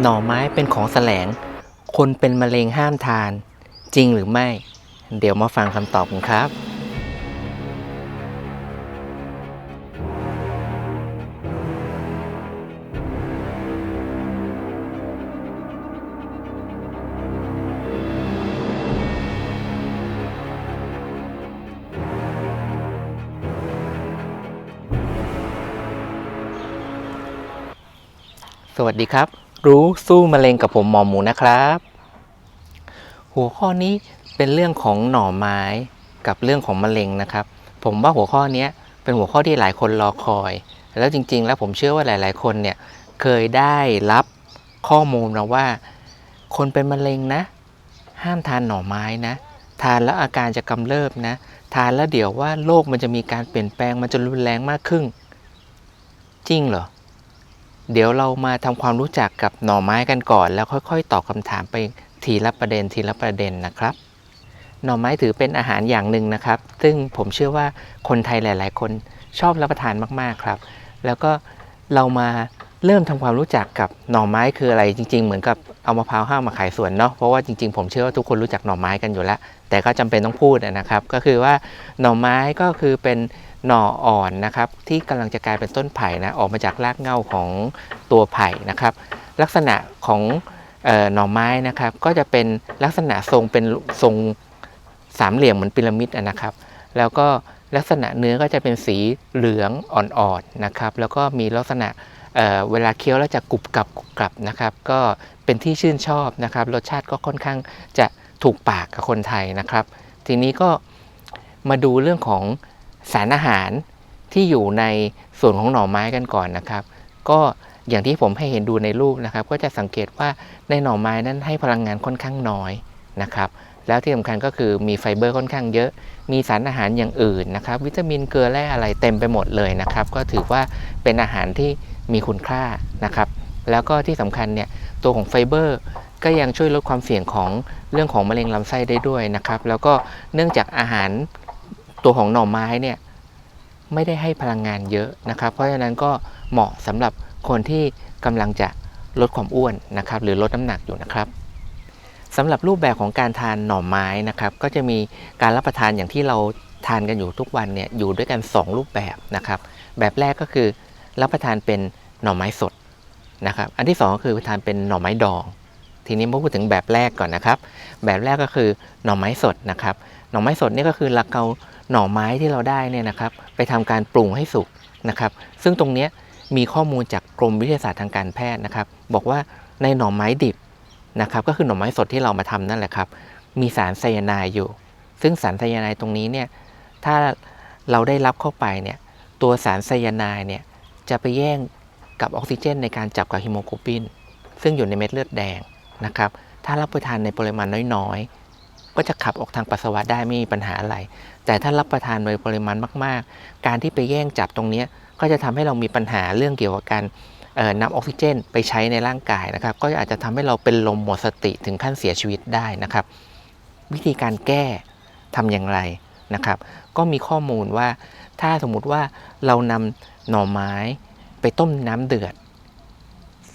หน่อไม้เป็นของแสลง คนเป็นมะเร็งห้ามทาน จริงหรือไม่ เดี๋ยวมาฟังคำตอบกันครับ สวัสดีครับ รู้สู้มะเร็งกับผมหมอหมูนะครับ หัวข้อนี้เป็นเรื่องของหน่อไม้กับเรื่องของมะเร็งนะครับ ผมว่าหัวข้อนี้เป็นหัวข้อที่หลายคนรอคอย แล้วจริง ๆ แล้วผมเชื่อว่าหลาย ๆ คนเนี่ยเคยได้รับข้อมูลมาว่า คนเป็นมะเร็งนะ ห้ามทานหน่อไม้นะ ทานแล้วอาการจะกำเริบนะ ทานแล้วเดี๋ยวว่าโรคมันจะมีการเปลี่ยนแปลงมันจะรุนแรงมากขึ้น จริงเหรอ เดี๋ยวเรามาทำความรู้จักกับหน่อไม้กันก่อน แล้วค่อยๆ ตอบคำถามไปทีละประเด็นทีละประเด็นนะครับ หน่อไม้ถือเป็นอาหารอย่างหนึ่งนะครับ ซึ่งผมเชื่อว่าคนไทยหลาย ๆ คนชอบรับประทานมากๆครับ แล้วก็เรามาเริ่มทำความรู้จักกับหน่อไม้คืออะไรจริง ๆ เหมือนกับเอามะพร้าวห้าวมาขายสวนเนาะเพราะว่าจริงๆผมเชื่อว่าทุกคนรู้จักหน่อไม้กันอยู่แล้ว แต่ก็จำเป็นต้องพูดนะครับ ก็คือว่าหน่อไม้ก็คือเป็น หน่ออ่อนนะครับที่กำลังจะกลายเป็นต้นไผ่นะออกมาจากรากเง้าของตัวไผ่นะครับ ลักษณะของออหน่อไม้นะครับ ก็จะเป็นลักษณะทรงเป็นทรงสามเหลี่ยมเหมือนพีระมิดนะครับ แล้วก็ลักษณะเนื้อก็จะเป็นสีเหลืองอ่อนๆนะครับ แล้วก็มีลักษณะเเวลาเคี้ยวแล้วจะกรุบกรับกรุบกรับนะครับ ก็เป็นที่ชื่นชอบนะครับ รสชาติก็ค่อนข้างจะถูกปากกับคนไทยนะครับ ทีนี้ก็มาดูเรื่องของ สารอาหารที่อยู่ในส่วนของหน่อไม้กันก่อนนะครับ ก็อย่างที่ผมให้เห็นดูในรูปนะครับ ก็จะสังเกตว่าในหน่อไม้นั้นให้พลังงานค่อนข้างน้อยนะครับ แล้วที่สำคัญก็คือมีไฟเบอร์ค่อนข้างเยอะ มีสารอาหารอย่างอื่นนะครับ วิตามินเกลือแร่อะไรเต็มไปหมดเลยนะครับ ก็ถือว่าเป็นอาหารที่มีคุณค่านะครับ แล้วก็ที่สำคัญเนี่ยตัวของไฟเบอร์ก็ยังช่วยลดความเสี่ยงของเรื่องของมะเร็งลำไส้ได้ด้วยนะครับ แล้วก็เนื่องจากอาหาร ตัวของหน่อไม้เนี่ยไม่ได้ให้พลังงานเยอะนะครับ เพราะฉะนั้นก็เหมาะสำหรับคนที่กำลังจะลดความอ้วนนะครับ หรือลดน้ำหนักอยู่นะครับสำหรับรูปแบบของการทานหน่อไม้นะครับ ก็จะมีการรับประทานอย่างที่เราทานกันอยู่ทุกวันเนี่ยอยู่ด้วยกัน 2 รูปแบบนะครับ แบบแรกก็คือรับประทานเป็นหน่อไม้สดนะครับ อันที่ 2 ก็คือทานเป็นหน่อไม้ดอง ทีนี้มาพูดถึงแบบแรกก่อนนะครับ แบบแรกก็คือหน่อไม้สดนะครับ หน่อไม้สดนี่ก็คือเราเอา หน่อไม้ที่เราได้เนี่ยนะครับ ไปทำการปรุงให้สุกนะครับ ซึ่งตรงนี้มีข้อมูลจากกรมวิทยาศาสตร์ทางการแพทย์นะครับ บอกว่าในหน่อไม้ดิบนะครับ ก็คือหน่อไม้สดที่เรามาทำนั่นแหละครับ มีสารไซยาไนด์อยู่ ซึ่งสารไซยาไนด์ตรงนี้เนี่ยถ้าเราได้รับเข้าไปเนี่ยตัวสารไซยาไนด์เนี่ยจะไปแย่งกับออกซิเจนในการจับกับฮีโมโกลบิน ซึ่งอยู่ในเม็ดเลือดแดงนะครับ ถ้ารับประทานในปริมาณน้อย ก็จะขับออกทางปัสสาวะได้ไม่มีปัญหาอะไร แต่ถ้ารับประทานโดยปริมาณมาก ๆ การที่ไปแย่งจับตรงนี้ก็จะทำให้เรามีปัญหาเรื่องเกี่ยวกับการนำออกซิเจนไปใช้ในร่างกายนะครับ ก็อาจจะทำให้เราเป็นลมหมดสติถึงขั้นเสียชีวิตได้นะครับ วิธีการแก้ทำอย่างไรนะครับ ก็มีข้อมูลว่าถ้าสมมุติว่าเรานำหน่อไม้ไปต้มน้ำเดือด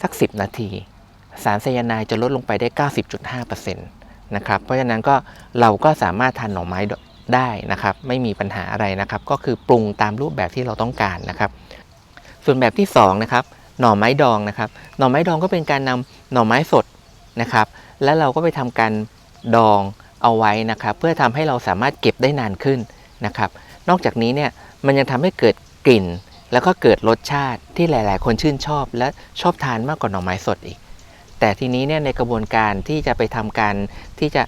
สัก 10 นาที สารไซยาไนด์จะลดลงไปได้ 90.5% นะครับ เพราะฉะนั้นก็เราก็สามารถทานหน่อไม้ได้นะครับ ไม่มีปัญหาอะไรนะครับ ก็คือปรุงตามรูปแบบที่เราต้องการนะครับ ส่วนแบบที่2นะครับหน่อไม้ดองนะครับ หน่อไม้ดองก็เป็นการนำหน่อไม้สดนะครับ แล้วเราก็ไปทำการดองเอาไว้นะครับ เพื่อทำให้เราสามารถเก็บได้นานขึ้นนะครับ นอกจากนี้เนี่ยมันยังทำให้เกิดกลิ่น แล้วก็เกิดรสชาติที่หลาย ๆ คนชื่นชอบ และชอบทานมากกว่าหน่อไม้สดอีก แต่ทีนี้เนี่ยในกระบวนการที่จะไปทำการที่จะ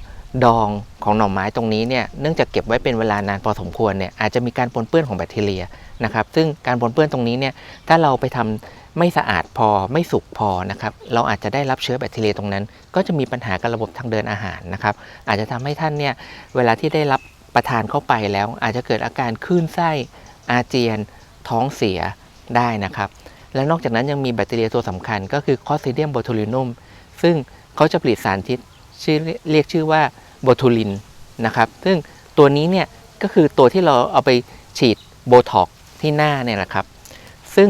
ดองของหน่อไม้ตรงนี้เนี่ยเนื่องจากเก็บไว้เป็นเวลานานพอสมควรเนี่ยอาจจะมีการปนเปื้อนของแบคทีเรียนะครับซึ่งการปนเปื้อนตรงนี้เนี่ยถ้าเราไปทำไม่สะอาดพอไม่สุกพอนะครับเราอาจจะได้รับเชื้อแบคทีเรียตรงนั้น ก็จะมีปัญหากับระบบทางเดินอาหารนะครับอาจจะทำให้ท่านเนี่ยเวลาที่ได้รับประทานเข้าไปแล้ว อาจจะเกิดอาการคลื่นไส้อาเจียน ท้องเสียได้นะครับและนอกจากนั้นยังมีแบคทีเรียตัวสำคัญก็คือคอสซิเดียมโบทูลินุม ซึ่งเขาจะผลิตสารที่ชื่อเรียกชื่อว่าโบทูลินนะครับ ซึ่งตัวนี้เนี่ยก็คือตัวที่เราเอาไปฉีดโบท็อกที่หน้าเนี่ยแหละครับ ซึ่ง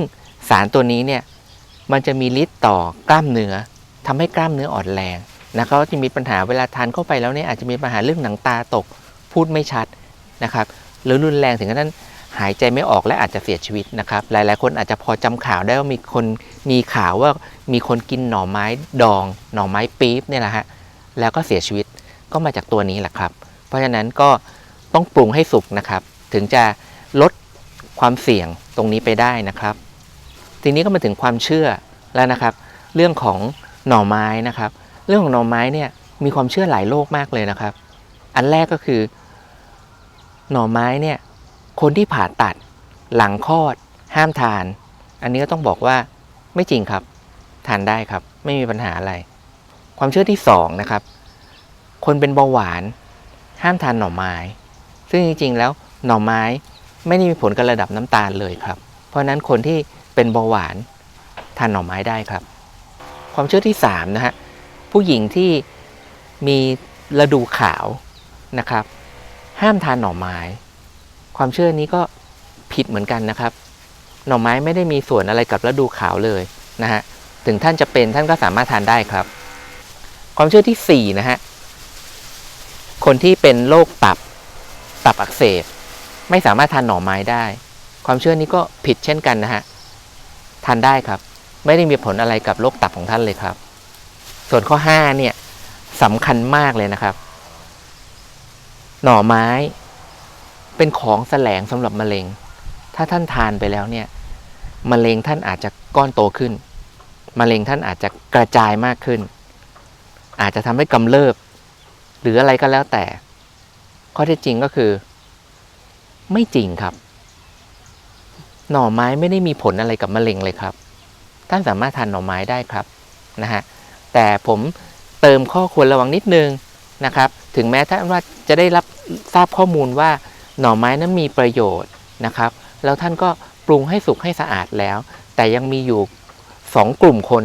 สารตัวนี้เนี่ยมันจะมีฤทธิ์ต่อกล้ามเนื้อทำให้กล้ามเนื้ออ่อนแรงนะครับจะมีปัญหาเวลาทานเข้าไปแล้วเนี่ยอาจจะมีปัญหาเรื่องหนังตาตกพูดไม่ชัดนะครับหรือรุนแรงถึงขั้น หายใจไม่ออกและอาจจะเสียชีวิตนะครับ หลาย ๆ คนอาจจะพอจำข่าวได้ว่ามีคนมีข่าวว่ามีคนกินหน่อไม้ดอง หน่อไม้ปี๊บเนี่ยแหละฮะแล้วก็เสียชีวิตก็มาจากตัวนี้แหละครับ เพราะฉะนั้นก็ต้องปรุงให้สุกนะครับ ถึงจะลดความเสี่ยงตรงนี้ไปได้นะครับทีนี้ก็มาถึงความเชื่อแล้วนะครับ เรื่องของหน่อไม้นะครับ เรื่องของหน่อไม้เนี่ยมีความเชื่อหลายโลกมากเลยนะครับ อันแรกก็คือ หน่อไม้เนี่ย คนที่ผ่าตัด หลังคลอด ห้ามทาน อันนี้ก็ต้องบอกว่าไม่จริงครับ ทานได้ครับ ไม่มีปัญหาอะไร ความเชื่อที่สองนะครับ คนเป็นเบาหวาน ห้ามทานหน่อไม้ ซึ่งจริงๆ แล้วหน่อไม้ไม่ได้มีผลกับระดับน้ำตาลเลยครับ เพราะฉะนั้นคนที่เป็นเบาหวานทานหน่อไม้ได้ครับ ความเชื่อที่สามนะฮะผู้หญิงที่มีระดูขาวนะครับ ห้ามทานหน่อไม้ ความเชื่อนี้ก็ผิดเหมือนกันนะครับ หน่อไม้ไม่ได้มีส่วนอะไรกับระดูขาวเลยนะฮะถึงท่านจะเป็นท่านก็สามารถทานได้ครับ ความเชื่อที่สี่นะฮะคนที่เป็นโรคตับตับอักเสบ ไม่สามารถทานหน่อไม้ได้ ความเชื่อนี้ก็ผิดเช่นกันนะฮะทานได้ครับ ไม่ได้มีผลอะไรกับโรคตับของท่านเลยครับ ส่วนข้อห้าเนี่ยสำคัญมากเลยนะครับ หน่อไม้ เป็นของแสลงสำหรับมะเร็ง ถ้าท่านทานไปแล้วเนี่ยมะเร็งท่านอาจจะก้อนโตขึ้นมะเร็งท่านอาจจะกระจายมากขึ้น อาจจะทำให้กำเริบ หรืออะไรก็แล้วแต่ ข้อเท็จจริงก็คือ ไม่จริงครับ หน่อไม้ไม่ได้มีผลอะไรกับมะเร็งเลยครับ ท่านสามารถทานหน่อไม้ได้ครับนะฮะแต่ผมเติมข้อควรระวังนิดนึงนะครับ ถึงแม้ท่านว่าจะได้รับทราบข้อมูลว่า หน่อไม้นั้นมีประโยชน์นะครับ แล้วท่านก็ปรุงให้สุกให้สะอาดแล้ว แต่ยังมีอยู่ 2 กลุ่มคน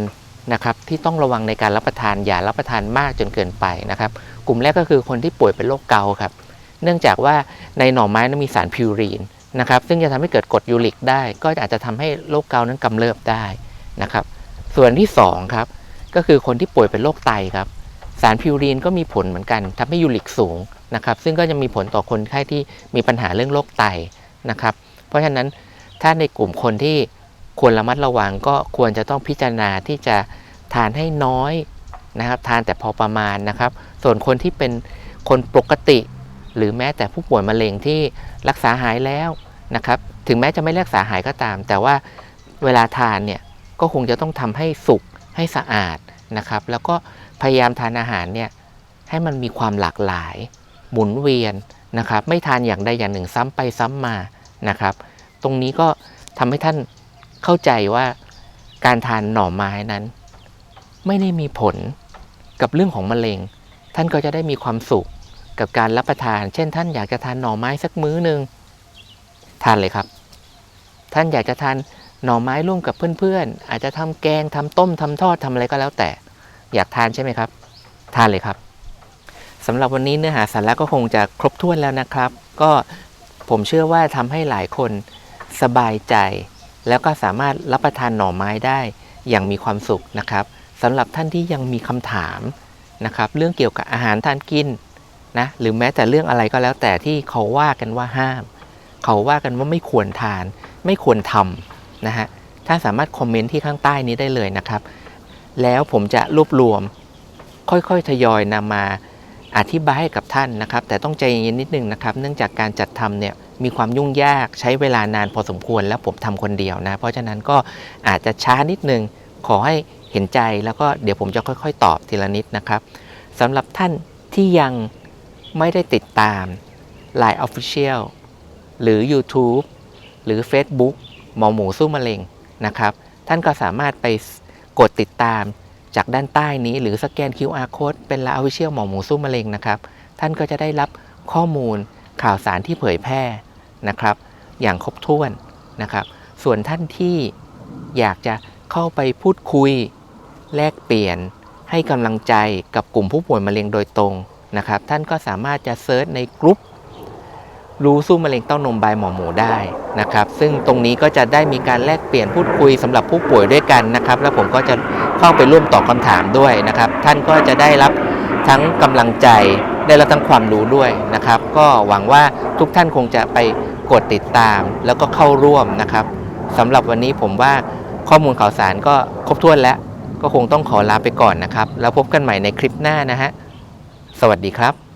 นะครับที่ต้องระวังในการรับประทานอย่ารับประทานมากจนเกินไปนะครับ กลุ่มแรกก็คือคนที่ป่วยเป็นโรคเกาครับ เนื่องจากว่าในหน่อไม้นั้นมีสารพิวรีนนะครับซึ่งจะทำให้เกิดกรดยูริกได้ ก็อาจจะทำให้โรคเกาต์นั้นกำเริบได้นะครับ ส่วนที่2ครับก็คือคนที่ป่วยเป็นโรคไตครับ สารพิวรีนก็มีผลเหมือนกันทำให้ยูริกสูงนะครับ ซึ่งก็จะมีผลต่อคนไข้ที่มีปัญหาเรื่องโรคไตนะครับ เพราะฉะนั้นถ้าในกลุ่มคนที่ควรระมัดระวังก็ควรจะต้องพิจารณาที่จะทานให้น้อยนะครับทานแต่พอประมาณนะครับ ส่วนคนที่เป็นคนปกติ หรือแม้แต่ผู้ป่วยมะเร็งที่รักษาหายแล้วนะครับ ถึงแม้จะไม่รักษาหายก็ตาม แต่ว่าเวลาทานเนี่ยก็คงจะต้องทำให้สุกให้สะอาดนะครับ แล้วก็ พยายามทานอาหารเนี่ยให้มันมีความหลากหลาย หมุนเวียนนะครับ ไม่ทานอย่างใดอย่างหนึ่งซ้ำไปซ้ำมานะครับ ตรงนี้ก็ทำให้ท่านเข้าใจว่าการทานหน่อไม้นั้น ไม่ได้มีผลกับเรื่องของมะเร็ง ท่านก็จะได้มีความสุขกับการรับประทาน เช่น ท่านอยากจะทานหน่อไม้สักมื้อหนึ่งทานเลยครับ ท่านอยากจะทานหน่อไม้ร่วมกับเพื่อนๆ อาจจะทำแกงทำต้มทำทอดทำอะไรก็แล้วแต่ อยากทานใช่ไหมครับ ทานเลยครับสำหรับวันนี้เนื้อหาสาระก็คงจะครบถ้วนแล้วนะครับ ก็ผมเชื่อว่าทำให้หลายคนสบายใจ แล้วก็สามารถรับประทานหน่อไม้ได้อย่างมีความสุขนะครับสำหรับท่านที่ยังมีคำถามนะครับเรื่องเกี่ยวกับอาหารทานกินนะหรือแม้แต่เรื่องอะไรก็แล้วแต่ที่เขาว่ากันว่าห้าม เขาว่ากันว่าไม่ควรทาน ไม่ควรทำนะฮะท่านสามารถคอมเมนต์ที่ข้างใต้นี้ได้เลยนะครับ แล้วผมจะรวบรวม ค่อยๆทยอยนำมาอธิบายให้กับท่านนะครับ แต่ต้องใจเย็นนิดนึงนะครับ เนื่องจากการจัดทำเนี่ยมีความยุ่งยากใช้เวลานานพอสมควรแล้วผมทำคนเดียวนะ เพราะฉะนั้นก็อาจจะช้านิดนึงขอให้เห็นใจแล้วก็เดี๋ยวผมจะค่อยๆ ตอบทีละนิดนะครับสำหรับท่านที่ยังไม่ได้ติดตาม Line Official หรือ YouTube หรือ Facebook หมอหมูสู้มะเร็งนะครับ ท่านก็สามารถไป กดติดตามจากด้านใต้นี้หรือสแกน QR Code เป็น Line Official หมอหมูสู้มะเร็งนะครับ ท่านก็จะได้รับข้อมูลข่าวสารที่เผยแพร่นะครับ อย่างครบถ้วนนะครับ ส่วนท่านที่อยากจะเข้าไปพูดคุย แลกเปลี่ยน ให้กำลังใจกับกลุ่มผู้ป่วยมะเร็งโดยตรงนะครับ ท่านก็สามารถจะเซิร์ชในกลุ่ม รู้สู้มะเร็งเต้านมบายหมอหมูได้นะครับ ซึ่งตรงนี้ก็จะได้มีการแลกเปลี่ยนพูดคุยสำหรับผู้ป่วยด้วยกันนะครับ แล้วผมก็จะเข้าไปร่วมตอบคำถามด้วยนะครับ ท่านก็จะได้รับทั้งกำลังใจได้รับทั้งความรู้ด้วยนะครับ ก็หวังว่าทุกท่านคงจะไปกดติดตามแล้วก็เข้าร่วมนะครับสำหรับวันนี้ผมว่าข้อมูลข่าวสารก็ครบถ้วนแล้ว ก็คงต้องขอลาไปก่อนนะครับ แล้วพบกันใหม่ในคลิปหน้านะฮะ สวัสดีครับ